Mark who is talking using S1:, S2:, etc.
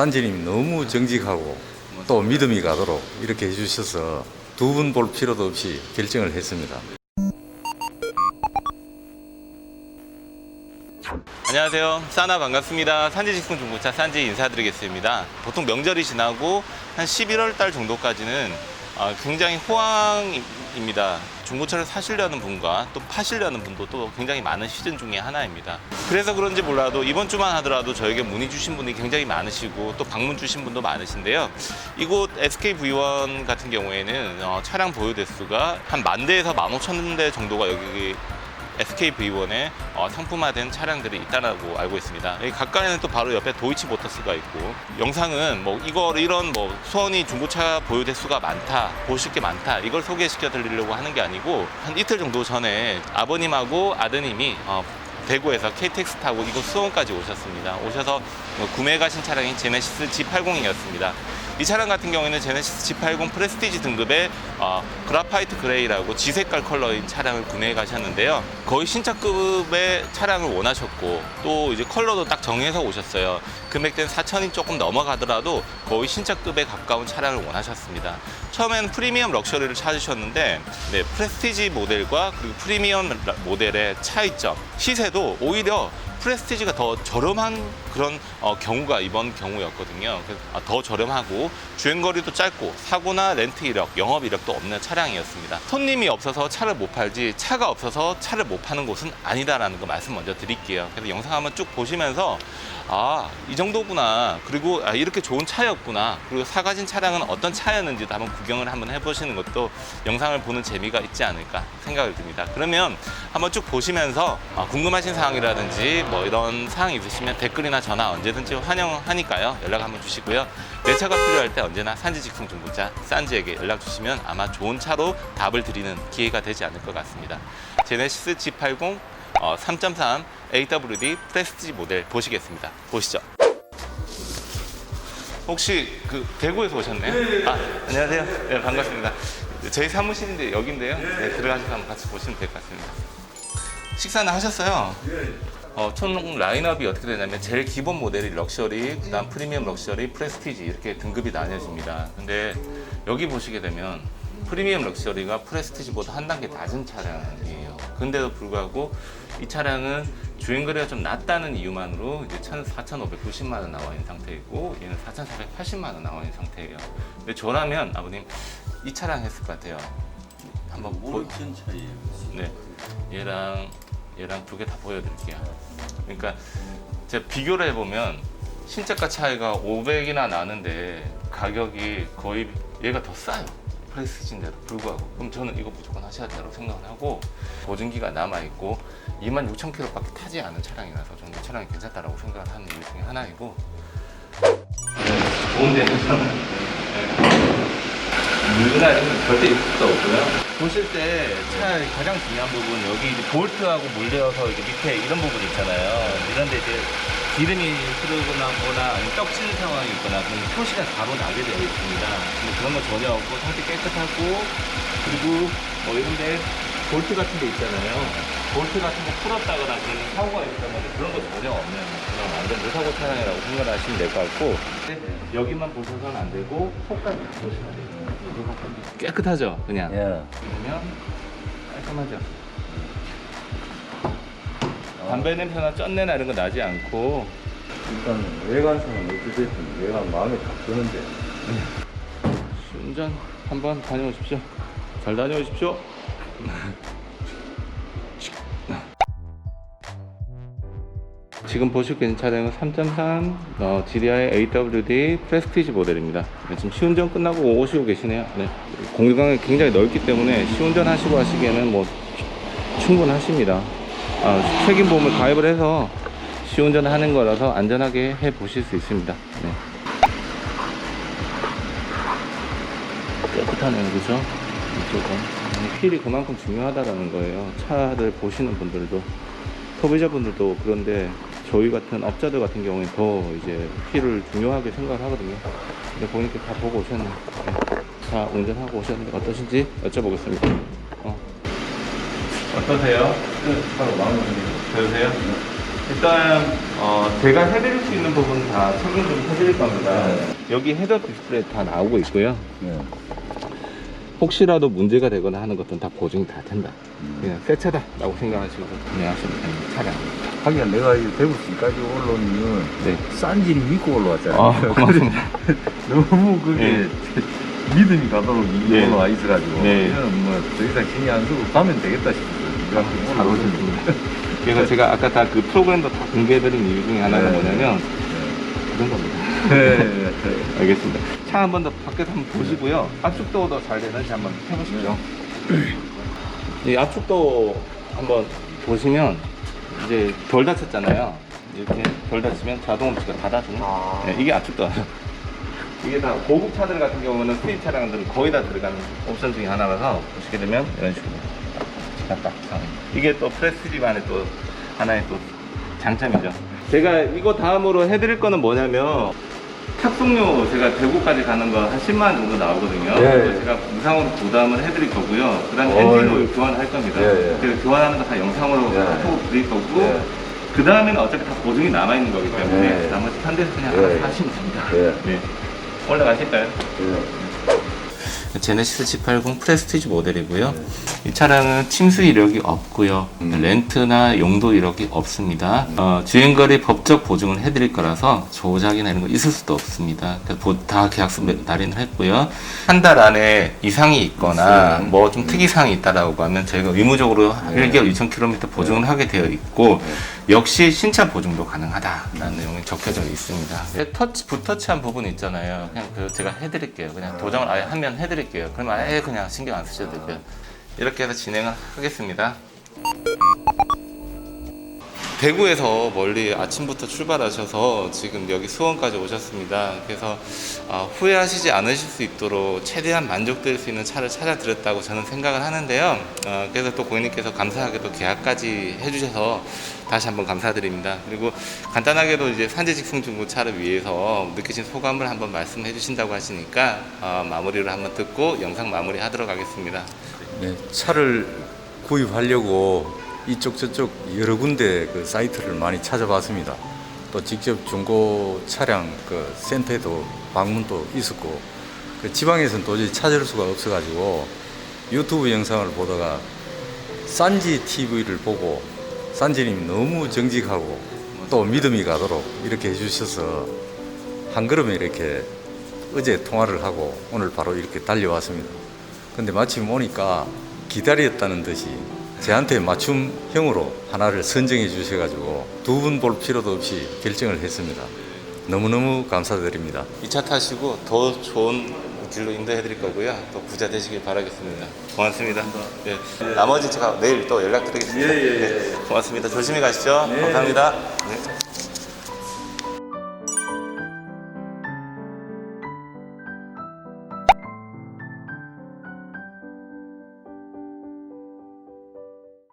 S1: 산지님이 너무 정직하고 또 믿음이 가도록 이렇게 해주셔서 두 분 볼 필요도 없이 결정을 했습니다.
S2: 안녕하세요. 싸나 반갑습니다. 산지직송 중고차 산지 인사드리겠습니다. 보통 명절이 지나고 한 11월 달 정도까지는 아, 굉장히 호황입니다. 중고차를 사시려는 분과 또 파시려는 분도 또 굉장히 많은 시즌 중에 하나입니다. 그래서 그런지 몰라도 이번 주만 하더라도 저에게 문의 주신 분이 굉장히 많으시고 또 방문 주신 분도 많으신데요. 이곳 SKV1 같은 경우에는 어, 차량 보유 대수가 한 만 대에서 만 오천 대 정도가 여기 SKV1에 어, 상품화된 차량들이 있다라고 알고 있습니다. 여기 가까이는 또 바로 옆에 도이치 모터스가 있고 영상은 뭐 이거 이런 뭐 수원이 중고차 보유 대수가 많다, 보실 게 많다 이걸 소개시켜 드리려고 하는 게 아니고 한 이틀 정도 전에 아버님하고 아드님이 어, 대구에서 KTX 타고 이곳 수원까지 오셨습니다. 오셔서 어, 구매해 가신 차량이 제네시스 G80이었습니다. 이 차량 같은 경우에는 제네시스 G80 프레스티지 등급의 어, 그라파이트 그레이라고 지색깔 컬러인 차량을 구매해 가셨는데요. 거의 신차급의 차량을 원하셨고 또 이제 컬러도 딱 정해서 오셨어요. 금액대는 4천이 조금 넘어가더라도 거의 신차급에 가까운 차량을 원하셨습니다. 처음에는 프리미엄 럭셔리를 찾으셨는데 네, 프레스티지 모델과 그리고 프리미엄 라- 모델의 차이점 시세도 오히려 프레스티지가 더 저렴한 그런 어, 경우가 이번 경우였거든요. 아, 더 저렴하고 주행거리도 짧고 사고나 렌트 이력, 영업 이력도 없는 차량이었습니다. 손님이 없어서 차를 못 팔지 차가 없어서 차를 못 파는 곳은 아니다라는 거 말씀 먼저 드릴게요. 그래서 영상 한번 쭉 보시면서 아, 이 정도구나. 그리고 아, 이렇게 좋은 차였구나. 그리고 사가진 차량은 어떤 차였는지도 한번 구경을 한번 해보시는 것도 영상을 보는 재미가 있지 않을까 생각을 듭니다. 그러면 한번 쭉 보시면서 아, 궁금하신 사항이라든지 뭐 이런 사항이 있으시면 댓글이나 전화 언제든지 환영하니까요. 연락 한번 주시고요. 내 차가 필요할 때 언제나 산지 직송 중고차 산지에게 연락 주시면 아마 좋은 차로 답을 드리는 기회가 되지 않을 것 같습니다. 제네시스 G80 어, 3.3 AWD 프레스티지 모델 보시겠습니다. 보시죠. 혹시 그 대구에서 오셨나요? 아, 안녕하세요. 네, 반갑습니다. 저희 사무실인데 여기인데요. 네, 들어가셔서 한번 같이 보시면 될 것 같습니다. 식사는 하셨어요? 어, 총 라인업이 어떻게 되냐면 제일 기본 모델이 럭셔리, 그다음 프리미엄 럭셔리, 프레스티지 이렇게 등급이 나뉘어집니다. 근데 여기 보시게 되면 프리미엄 럭셔리가 프레스티지보다 한 단계 낮은 차량이에요. 근데도 불구하고 이 차량은 주행거리가 좀 낮다는 이유만으로 이제 4,590만 원 나와 있는 상태이고 얘는 4,480만 원 나와 있는 상태예요. 근데 저라면 아버님 이 차량 했을 것 같아요. 한번 보,
S3: 5천 차이에요.
S2: 네, 얘랑 얘랑 두 개 다 보여드릴게요. 그러니까 제가 비교를 해보면 신차가 차이가 500이나 나는데 가격이 거의 얘가 더 싸요. 프레스티지인데도 불구하고 그럼 저는 이거 무조건 하셔야 된다고 생각을 하고 보증기가 남아있고 2만 6천 킬로밖에 타지 않은 차량이라서 저는 이 차량이 괜찮다라고 생각을 하는 이유 중에 하나이고 좋은 데는 건 절대 있을 수 없고요. 보실 때 차의 가장 중요한 부분 여기 이제 볼트하고 물려서 이게 밑에 이런 부분 있잖아요. 이런데 이제 기름이 흐르거나 아니면 떡치는 상황이 있거나 그런 표시가 바로 나게 되어 있습니다. 근데 그런 거 전혀 없고 상태 깨끗하고 그리고 뭐 이런데 볼트 같은 데 있잖아요. 볼트 같은 거 풀었다거나 그런 사고가 있다면 그런 거 전혀 없는 그런 완전 무사고 차량이라고 생각을 하시면 될 것 같고 여기만 보셔서는 안 되고 속까지 보시면 돼요. 깨끗하죠, 그냥.
S3: 예.
S2: 그러면 깔끔하죠. 담배 냄새나 쩐내나 이런 거 나지 않고
S3: 일단 외관상은 어찌 됐든 외관 마음에 딱 드는데
S2: 운전 한번 다녀오십시오. 잘 다녀오십시오. 지금 보시고 있는 차량은 3.3 어, GDI AWD 프레스티지 모델입니다. 네, 지금 시운전 끝나고 오시고 계시네요. 네. 공간이 굉장히 넓기 때문에 시운전 하시고 하시기에는 뭐 충분하십니다. 아, 책임보험을 가입을 해서 시운전 하는 거라서 안전하게 해 보실 수 있습니다. 네. 깨끗하네요, 그죠? 이쪽은. 필이 그만큼 중요하다라는 거예요. 차를 보시는 분들도, 소비자분들도 그런데 저희 같은 업자들 같은 경우에 더 이제 필을 중요하게 생각을 하거든요. 근데 보니까 다 보고 오셨네. 네. 다 운전하고 오셨는데 어떠신지 여쭤보겠습니다. 어. 어떠세요?
S3: 바로 마음에 드네요.
S2: 그러세요? 일단 어, 제가 해드릴 수 있는 부분 다 설명 좀 해드릴 겁니다. 여기 헤더 디스플레이 다 나오고 있고요.
S3: 네.
S2: 혹시라도 문제가 되거나 하는 것들은 다 보증이 다 된다. 그냥 새 차다라고 생각하시고 구매하시면 되는 차량입니다.
S3: 하긴 내가 이 대구시까지 이유는
S2: 네.
S3: 싼지를 믿고 올라왔잖아요.
S2: 아, 고맙습니다.
S3: 너무 그게
S2: 네.
S3: 믿음이 가도록 이
S2: 네.
S3: 올라와 있어가지고
S2: 네.
S3: 이거는 뭐더 이상 신경 안 쓰고 가면 되겠다 싶어요.
S2: 잘 오셨습니다. 그래서 제가 아까 다 그 프로그램도 다 공개해드린 이유 중에 하나가
S3: 네.
S2: 뭐냐면 그런 겁니다.
S3: 네. 네.
S2: 알겠습니다. 차 한 번 더 밖에서 한번 보시고요. 압축도도 잘 되는지 한번 해보시죠. 이 압축도 한번 보시면 이제 덜 닫혔잖아요. 이렇게 덜 닫히면 자동 홈치가 닫아주는.
S3: 아.
S2: 네, 이게 압축도예요. 이게 다 고급 차들 같은 경우는 수입 차량들은 거의 다 들어가는 옵션 중에 하나라서 보시게 되면 이런 식으로 딱 이게 또 프레스티지만의 또 하나의 또 장점이죠. 제가 이거 다음으로 해드릴 거는 뭐냐면 탑송료 제가 대구까지 가는 거 한 10만 원 정도 나오거든요.
S3: 예, 예.
S2: 제가 무상으로 부담을 해드릴 거고요. 그 다음에
S3: 어이.
S2: 엔진 오일 교환할 겁니다.
S3: 예, 예.
S2: 그래서 교환하는 거 다 영상으로
S3: 예.
S2: 카톡으로 드릴 거고
S3: 예.
S2: 그 다음에는 어차피 다 보증이 남아 있는 거기 때문에
S3: 예.
S2: 나머지 한 대에서 그냥
S3: 예.
S2: 하시면 됩니다.
S3: 예.
S2: 네. 올라가실까요?
S3: 네.
S2: 제네시스 G80 프레스티지 모델이고요. 이 차량은 침수 이력이 없고요. 렌트나 용도 이력이 없습니다. 어, 주행거리 법적 보증을 해드릴 거라서 조작이나 이런 거 있을 수도 없습니다. 다 계약서 날인을 했고요. 한 달 안에 이상이 있거나 뭐 좀 특이사항이 있다라고 하면 저희가 의무적으로 1개월 2,000km 보증을 하게 되어 있고 역시 신차 보증도 가능하다라는 내용이 적혀져 있습니다. 터치 붓터치한 부분 있잖아요. 그냥 그 제가 해드릴게요. 그냥 도장을 아예 하면 해드릴게요. 그러면 아예 그냥 신경 안 쓰셔도 되고요. 이렇게 해서 진행을 하겠습니다. 대구에서 멀리 아침부터 출발하셔서 지금 여기 수원까지 오셨습니다. 그래서 아, 후회하시지 않으실 수 있도록 최대한 만족될 수 있는 차를 찾아드렸다고 저는 생각을 하는데요. 어, 그래서 또 고객님께서 감사하게도 계약까지 해주셔서 다시 한번 감사드립니다. 그리고 간단하게도 이제 산지직송 중고차를 위해서 느끼신 소감을 한번 말씀해 주신다고 하시니까 어, 마무리를 한번 듣고 영상 마무리하도록 하겠습니다.
S1: 네, 차를 구입하려고 이쪽 저쪽 여러 군데 그 사이트를 많이 찾아봤습니다. 또 직접 중고 차량 그 센터에도 방문도 있었고 그 지방에서는 도저히 찾을 수가 없어가지고 유튜브 영상을 보다가 산지 TV를 보고 산지님이 너무 정직하고 또 믿음이 가도록 이렇게 해주셔서 한 걸음에 이렇게 어제 통화를 하고 오늘 바로 이렇게 달려왔습니다. 근데 마침 오니까 기다렸다는 듯이 제한테 맞춤형으로 하나를 선정해 주셔가지고 두 분 볼 필요도 없이 결정을 했습니다. 너무너무 감사드립니다.
S2: 이 차 타시고 더 좋은 길로 인도해 드릴 거고요. 또 부자 되시길 바라겠습니다. 고맙습니다. 네. 나머지 제가 내일 또 연락드리겠습니다. 네. 고맙습니다. 조심히 가시죠. 감사합니다. 네.